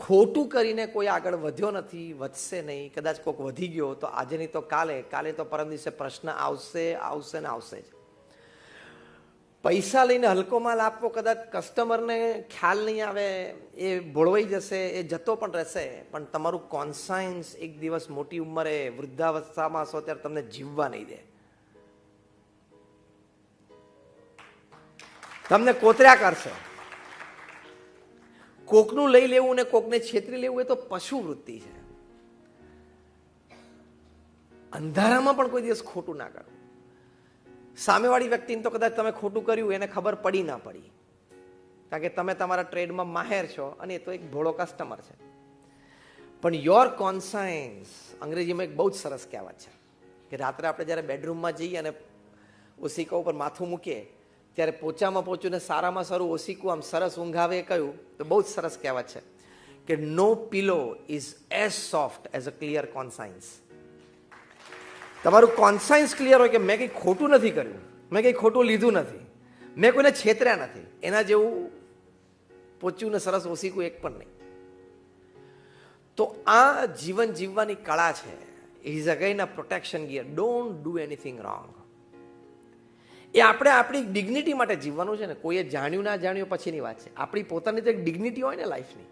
ખોટું કરીને કોઈ આગળ વધ્યો નથી, વધશે નહીં, કદાચ કોઈક વધી ગયો તો આજે નહીં તો કાલે કાલે તો પરમ દિવસે પ્રશ્ન આવશે આવશે ને આવશે જ. પૈસા લઈને હલકો માલ આપવો કદાચ કસ્ટમરને ખ્યાલ નહીં આવે, એ ભોળવાઈ જશે, એ જતો પણ રહેશે, પણ તમારું કોન્સાયન્સ એક દિવસ મોટી ઉંમરે વૃદ્ધાવસ્થામાં હશો ત્યારે તમને જીવવા નહીં દે. તમને કોતર્યા કરશે. કોકનું લઈ લેવું ને કોકને છેતરી લેવું એ તો પશુ વૃત્તિ છે. અંધારામાં પણ કોઈ દિવસ ખોટું ના કરવું સામેવાળી વ્યક્તિને તો કદાચ તમે ખોટું કર્યું, એને ખબર પડી ના પડી. કારણ કે તમે તમારા ટ્રેડમાં માહેર છો અને એ તો એક ભોળો કસ્ટમર છે. પણ યોર કોન્સાયન્સ અંગ્રેજીમાં એક બહુ જ સરસ કહેવત છે કે રાત્રે આપણે જ્યારે બેડરૂમમાં જઈએ અને ઉસિકા ઉપર માથું મૂકીએ ત્યારે પોચામાં પોચું ને સારામાં સારું ઓશિકું આમ સરસ ઊંઘાવે કહ્યું તો બહુ જ સરસ કહેવત છે કે no pillow is as soft as a clear conscience તમારું કોન્સાયન્સ ક્લિયર હોય કે મેં કંઈ ખોટું નથી કર્યું, મેં કંઈ ખોટું લીધું નથી, મેં કોઈને છેતર્યા નથી, એના જેવું પોચ્યું ને સરસ ઓશિકું એક પણ નહીં. તો આ જીવન જીવવાની કળા છે. Is again a protection gear don't do anything wrong એ આપણે આપણી ડિગ્નિટી માટે જીવવાનું છે ને કોઈએ જાણ્યું ના જાણ્યું પછીની વાત છે આપણી પોતાની તો એક ડિગ્નિટી હોય ને લાઈફની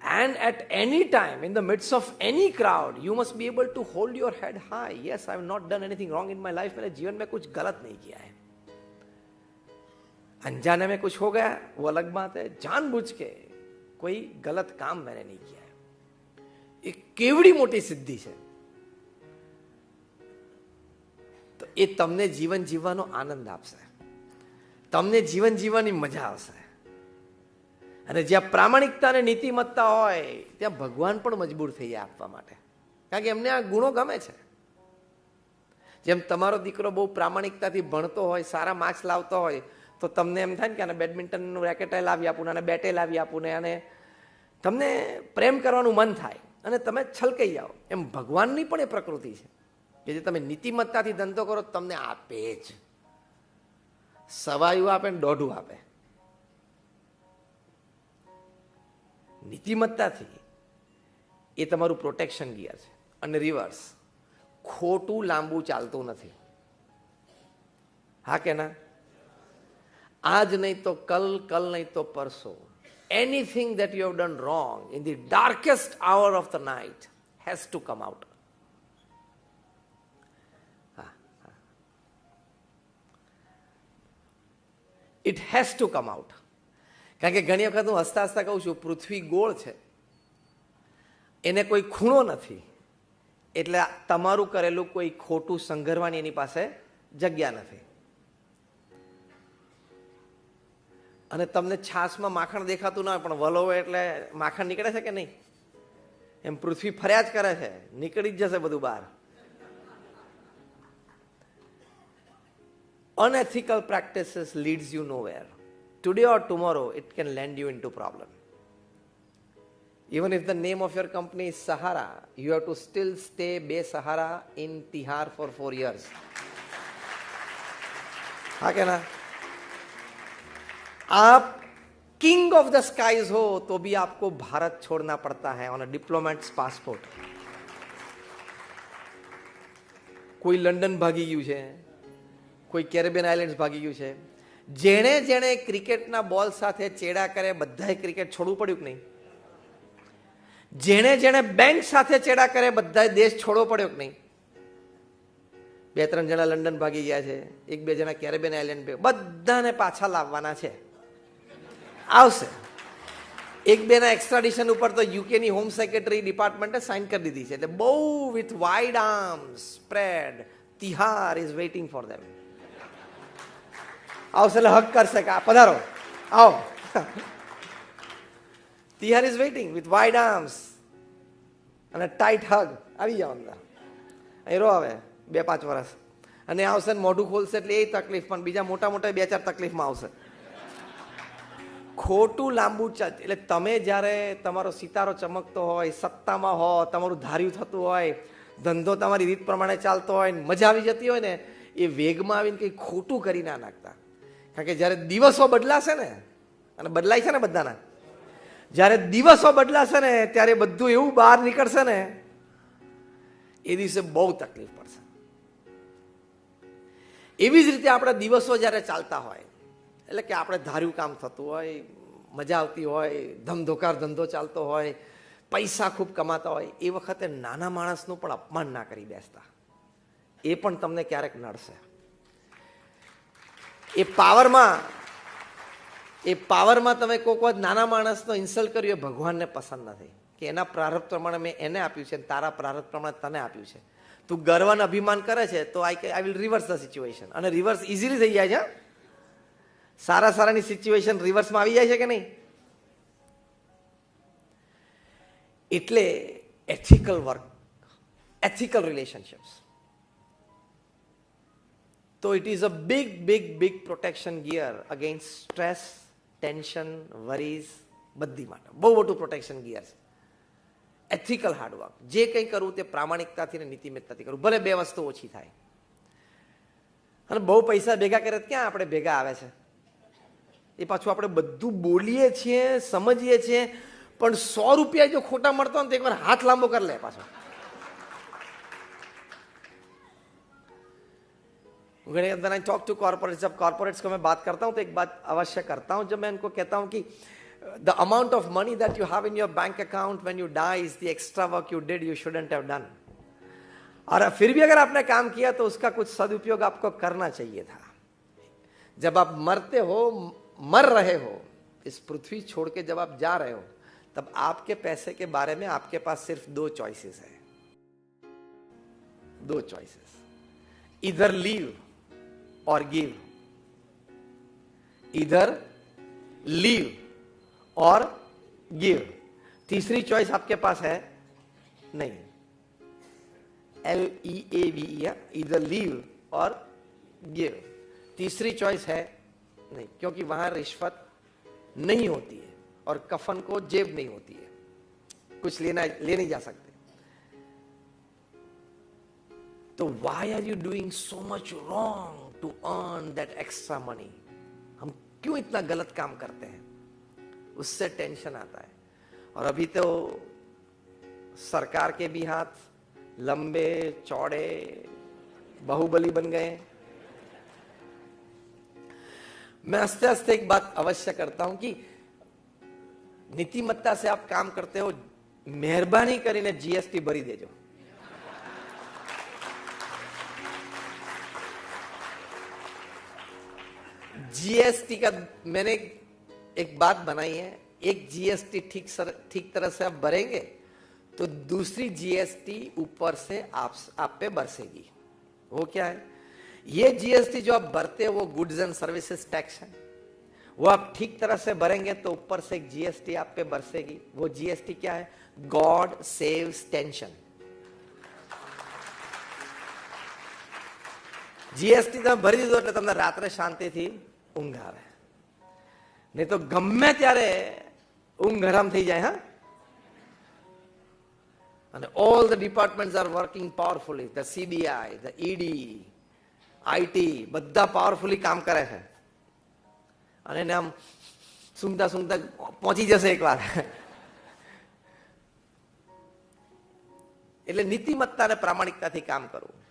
And at any time, in the midst of any crowd, you must be able to hold your head high. Yes, I have not done anything wrong in my life. मैंने जीवन में कुछ गलत नहीं किया है अनजाने में कुछ हो गया वो अलग बात है जानबूझ के कोई गलत काम मैंने नहीं किया है એ કેવડી મોટી સિદ્ધિ છે એ તમને જીવન જીવવાનો આનંદ આપશે. તમને જીવન જીવવાની મજા આવશે. અને જ્યાં પ્રામાણિકતા અને નીતિમત્તા હોય, ત્યાં ભગવાન પણ મજબૂર થઈ જાય આપવા માટે. કારણ કે એમને આ ગુણો ગમે છે. જેમ તમારો દીકરો બહુ પ્રામાણિકતાથી ભણતો હોય, સારા માર્ક્સ લાવતો હોય, તો તમને એમ થાય ને કે આને બેડમિન્ટનનું રેકેટે લાવી આપું ને આને બેટે લાવી આપું ને અને તમને પ્રેમ કરવાનું મન થાય. અને તમે છલકાઈ જાઓ. એમ ભગવાનની પણ એ પ્રકૃતિ છે. કે જે તમે નીતિમત્તાથી ધંધો કરો, તમને આપે જ. સવાયું આપે ને દોઢું આપે. નીતિમત્તાથી એ તમારું પ્રોટેક્શન ગિયર છે. અને રિવર્સ ખોટું લાંબુ ચાલતું નથી. હા કે ના? આજ નહીં તો કલ કલ નહીં તો પરસો. Anything that you have done wrong in the darkest hour of the night has to come out it has to come out કારણ કે ઘણી વખત હું હસતા હસતા કહું છું, પૃથ્વી ગોળ છે. એને કોઈ ખૂણો નથી. એટલે તમારું કરેલું કોઈ ખોટું સંઘરવાની એની પાસે જગ્યા નથી. અને તમને છાશમાં માખણ દેખાતું ના હોય, પણ વલોવે એટલે માખણ નીકળે છે કે નહીં? એમ પૃથ્વી ફર્યા જ કરે છે. નીકળી જ જશે બધું બહાર. unethical practices leads you nowhere. Today or tomorrow, it can land you into problem. Even if the name of your company is Sahara, you have to still stay Be Sahara in Tihar for four years. हाँ क्या ना आप king of the skies हो तो भी आपको भारत छोड़ना पड़ता है ऑन अ डिप्लोमेट्स पासपोर्ट कोई लंडन भागी गयु છે કોઈ કેરેબિયન આઇલેન્ડ્સ ભાગી ગયું છે. જેણે જેણે ક્રિકેટના બોલ સાથે ચેડા કરે, બધાએ ક્રિકેટ છોડવું પડ્યું કે નહીં? જેણે જેણે બેંક સાથે ચેડા કરે, બધાએ દેશ છોડવો પડ્યો કે નહીં? બે ત્રણ જણા લંડન ભાગી ગયા છે. એક બે જણા કેરેબિયન આઇલેન્ડ બધાને પાછા લાવવાના છે. આવશે. એક બેના એક્સ્ટ્રાડિશન ઉપર તો યુકેની હોમ સેક્રેટરી ડિપાર્ટમેન્ટે સાઇન કરી દીધી છે. એટલે બહુ with wide arm spread Tihar is waiting for them આવશે એટલે હક કરશે કે પધારો. આવો. Tihar is waiting with wide arms અને ટાઈટ હગ આવી જાઓ અંદર. અહીં રો આવે બે પાંચ વર્ષ અને આવશે ને મોઢું ખોલશે એટલે એ તકલીફ, પણ બીજા મોટા મોટા બે ચાર તકલીફમાં આવશે. ખોટું લાંબુ એટલે તમે જ્યારે તમારો સિતારો ચમકતો હોય, સત્તામાં હો, તમારું ધાર્યું થતું હોય, ધંધો તમારી રીત પ્રમાણે ચાલતો હોય મજા આવી જતી હોય ને, એ વેગમાં આવીને કંઈ ખોટું કરી ના નાખતા. કારણ કે જ્યારે દિવસો બદલાશે ને, અને બદલાય છે ને બધાના, જ્યારે દિવસો બદલાશે ને, ત્યારે બધું એવું બહાર નીકળશે ને, એ દિવસે બહુ તકલીફ પડશે. એવી જ રીતે આપણા દિવસો જ્યારે ચાલતા હોય, એટલે કે આપણે ધાર્યું કામ થતું હોય, મજા આવતી હોય ધમધોકાર ધંધો ચાલતો હોય, પૈસા ખૂબ કમાતા હોય, એ વખતે નાના માણસનું પણ અપમાન ના કરી બેસતા. એ પણ તમને ક્યારેક નડશે. એ પાવરમાં એ પાવરમાં તમે કોઈક વાત નાના માણસનો ઇન્સલ્ટ કર્યો એ ભગવાનને પસંદ નથી. કે એના પ્રારબ્ધ પ્રમાણે મેં એને આપ્યું છે તારા પ્રારબ્ધ પ્રમાણે તને આપ્યું છે. તું ગર્વને અભિમાન કરે છે તો I I will reverse the situation અને રિવર્સ ઇઝીલી થઈ જાય છે સારા સારાની સિચ્યુએશન રિવર્સમાં આવી જાય છે કે નહીં? એટલે એથિકલ વર્ક એથિકલ રિલેશનશિપ્સ તો it is a big big big protection gear against stress tension worries બધી માટે. બહુ મોટું પ્રોટેક્શન ગિયર છે. એથિકલ હાર્ડવર્ક જે કંઈ કરવું તે પ્રામાણિકતાથી અને નીતિમત્તાથી કરવું ભલે બે વસ્તુ ઓછી થાય. અને બહુ પૈસા ભેગા કરે ક્યાં આપણે ભેગા આવે છે? એ પાછું આપણે બધું બોલીએ છીએ, સમજીએ છીએ, પણ સો રૂપિયા જો ખોટા મળતો ને તો એકવાર હાથ લાંબો કરી લે પાછો. अंदर आई टॉक टू कॉर्पोरेट जब कॉर्पोरेट्स को मैं बात करता हूँ तो एक बात अवश्य करता हूँ, जब मैं उनको कहता हूँ कि the amount of money that you have in your bank account when you die is the extra work you did you shouldn't have done और फिर भी अगर आपने काम किया तो उसका कुछ सदुपयोग आपको करना चाहिए था। जब आप मरते हो, मर रहे हो, इस पृथ्वी छोड़ के जब आप जा रहे हो, तब आपके पैसे के बारे में आपके पास सिर्फ़ दो चॉइसेस है। दो चॉइसेस इधर लीव और गिव इधर लीव और गिव तीसरी चॉइस आपके पास है? नहीं. एल ई ए वी इधर लीव और गिव तीसरी चॉइस है? नहीं, क्योंकि वहाँ रिश्वत नहीं होती है और कफन को जेब नहीं होती है। कुछ लेना, ले नहीं जा सकते। तो why are you doing so much wrong to earn that extra money हम क्यों इतना गलत काम करते हैं उससे टेंशन आता है और अभी तो सरकार के भी हाथ लंबे चौड़े बाहुबली बन गए मैं हंसते हंसते एक बात अवश्य करता हूं कि नीतिमत्ता से आप काम करते हो મહેરબાની કરીને જીએસટી ભરી દેજો जीएसटी का मैंने एक बात बनाई है एक जीएसटी ठीक सर ठीक तरह से आप भरेंगे तो दूसरी जीएसटी ऊपर से आप आप पे बरसेगी वो क्या है ये जीएसटी जो आप भरते हो वो गुड्स एंड सर्विसेज टैक्स है वो आप ठीक तरह से भरेंगे तो ऊपर से एक जीएसटी आप पे बरसेगी वो जीएसटी क्या है गॉड सेव्स टेंशन જીએસટી તમે ભરી દીધો એટલે તમને રાત્રે શાંતિથી ઊંઘ આવે. નહીં તો ગમે ત્યારે ઊંઘ હરામ થઈ જાય, હા? અને all the department are working powerfully the CBI the ED IT બધા પાવરફુલી કામ કરે છે. અને એને આમ સૂંઘતા સૂંઘતા પહોંચી જશે એકવાર. એટલે નીતિમત્તા અને પ્રામાણિકતાથી કામ કરવું.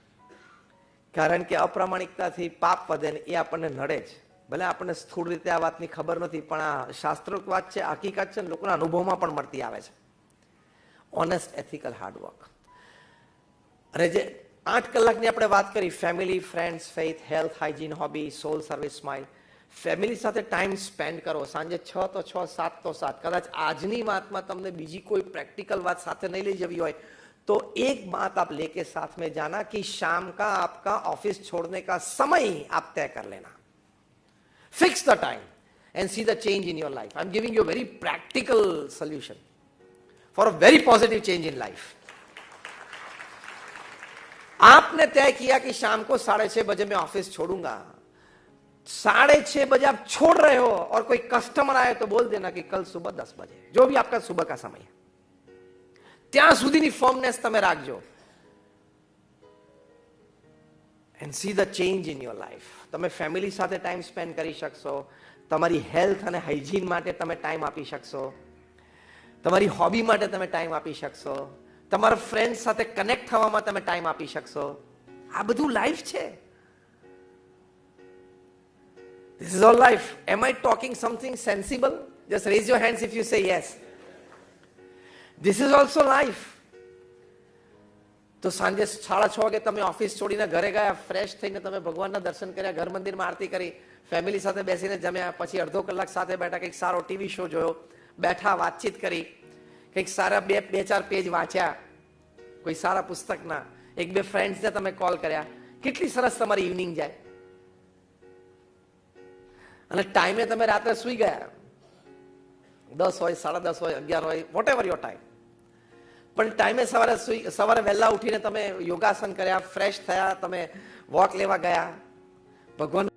કારણ કે અપ્રામાણિકતાથી પાપ વધે ને એ આપણને નડે જ. ભલે આપણને સ્થૂળ રીતે આ વાતની ખબર નથી પણ આ શાસ્ત્રોક્ત વાત છે હકીકત છે ને લોકોના અનુભવમાં પણ મળતી આવે છે ઓનેસ્ટ એથિકલ હાર્ડવર્ક અને જે આઠ કલાકની આપણે વાત કરી family friends faith health hygiene hobby soul service smile family સાથે ટાઈમ સ્પેન્ડ કરો સાંજે છ તો છ સાત તો સાત કદાચ આજની વાતમાં તમને બીજી કોઈ પ્રેક્ટિકલ વાત સાથે નહીં લઈ જવી હોય तो एक बात आप लेके साथ में जाना कि शाम का आपका ऑफिस छोड़ने का समय आप तय कर लेना fix the time and see the change in your life I am giving you very practical solution for a very positive change in life आपने तय किया कि शाम को साढ़े छह बजे मैं ऑफिस छोड़ूंगा साढ़े छह बजे आप छोड़ रहे हो और कोई कस्टमर आए तो बोल देना कि कल सुबह दस बजे जो भी आपका सुबह का समय है ત્યાં સુધીની ફોર્મનેસ તમે રાખજો and see the change in your life તમે ફેમિલી સાથે ટાઈમ સ્પેન્ડ કરી શકશો. તમારી હેલ્થ અને હાઇજીન માટે તમે ટાઈમ આપી શકશો. તમારી હોબી માટે તમે ટાઈમ આપી શકશો. તમારા ફ્રેન્ડ સાથે કનેક્ટ થવામાં તમે ટાઈમ આપી શકશો. આ બધું લાઈફ છે. This is all life am I talking something sensible just raise your hands if you say yes this is also life. તો સાંજે સાડા છ વાગે તમે ઓફિસ છોડીને ઘરે ગયા ફ્રેશ થઈને તમે ભગવાનના દર્શન કર્યા, ઘર મંદિરમાં આરતી કરી ફેમિલી સાથે બેસીને જમ્યા, પછી અડધો કલાક સાથે બેઠા, કંઈક સારો ટીવી શો જોયો, બેઠા, વાતચીત કરી, કંઈક સારા બે બે ચાર પેજ વાંચ્યા, કોઈ સારા પુસ્તકના, એક બે ફ્રેન્ડ્સને તમે કોલ કર્યા. કેટલી સરસ તમારી ઇવનિંગ જાય. અને ટાઈમે તમે રાત્રે સુઈ ગયા. દસ હોય, સાડા દસ હોય, અગિયાર હોય વોટ એવર યોર ટાઈમ પણ ટાઈમે સવારે સુઈ, સવારે વહેલા ઉઠીને તમે યોગાસન કર્યા ફ્રેશ થયા, તમે વોક લેવા ગયા. ભગવાનનું